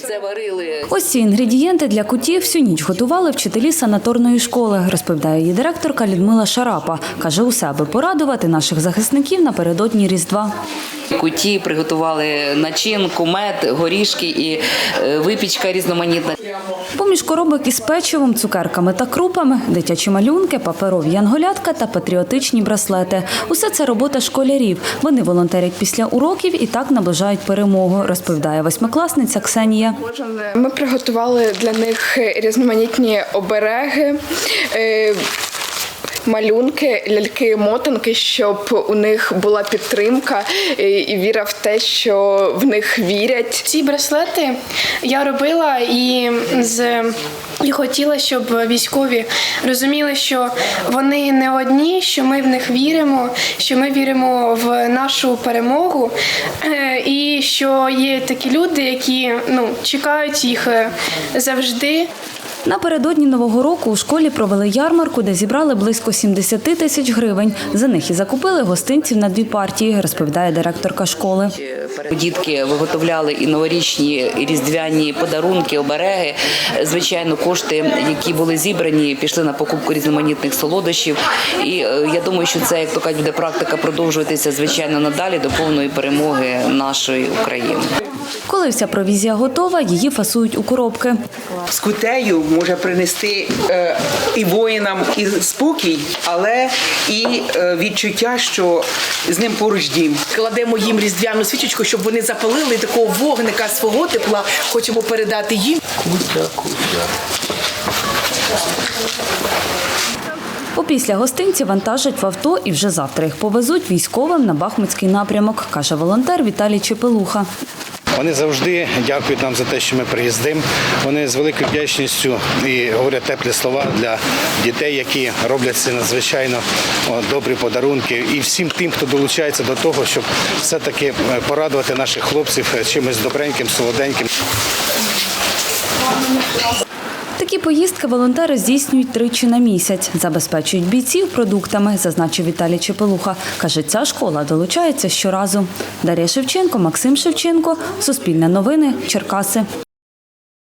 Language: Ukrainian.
Це варили Ось ці інгредієнти для кутів всю ніч готували вчителі санаторної школи, розповідає її директорка Людмила Шарапа. Каже, усе аби порадувати наших захисників напередодні Різдва. куті, приготували начинку, мед, горішки і е, випічка різноманітна. Поміж коробок із печивом, цукерками та крупами, дитячі малюнки, паперові янголятка та патріотичні браслети. Усе це робота школярів. Вони волонтерять після уроків і так наближають перемогу, розповідає восьмикласниця Ксенія. Ми приготували для них різноманітні обереги. Малюнки, ляльки, мотанки, щоб у них була підтримка і віра в те, що в них вірять. Ці браслети я робила і з і хотіла, щоб військові розуміли, що вони не одні, що ми в них віримо, що ми віримо в нашу перемогу, е, і що є такі люди, які ну чекають їх е, завжди. Напередодні нового року у школі провели ярмарку, де зібрали близько 70 тисяч гривень. За них і закупили гостинців на дві партії, розповідає директорка школи. Дітки виготовляли і новорічні, і різдвяні подарунки, обереги. Звичайно, кошти, які були зібрані, пішли на покупку різноманітних солодощів. І е, я думаю, що це, як то кажуть, буде практика продовжуватися звичайно надалі до повної перемоги нашої України. Коли вся провізія готова, її фасують у коробки. з кутею може принести е, і воїнам і спокій, але і е, відчуття, що з ним поруч дім. Кладемо їм різдвяну свічечку, щоб вони запалили такого вогника свого тепла. Хочемо передати їм. Опісля гостинці вантажать в авто і вже завтра їх повезуть військовим на Бахмутський напрямок, каже волонтер Віталій Чепелуха. Вони завжди дякують нам за те, що ми приїздимо. Вони з великою вдячністю і говорять теплі слова для дітей, які роблять це надзвичайно добрі подарунки. І всім тим, хто долучається до того, щоб все-таки е, порадувати наших хлопців е, чимось добреньким, солоденьким. Такі поїздки волонтери здійснюють тричі на місяць. Забезпечують бійців продуктами, зазначив Віталій Чепелуха. Каже, ця школа долучається щоразу. Дар'я Шевченко, Максим Шевченко, Суспільне новини, Черкаси.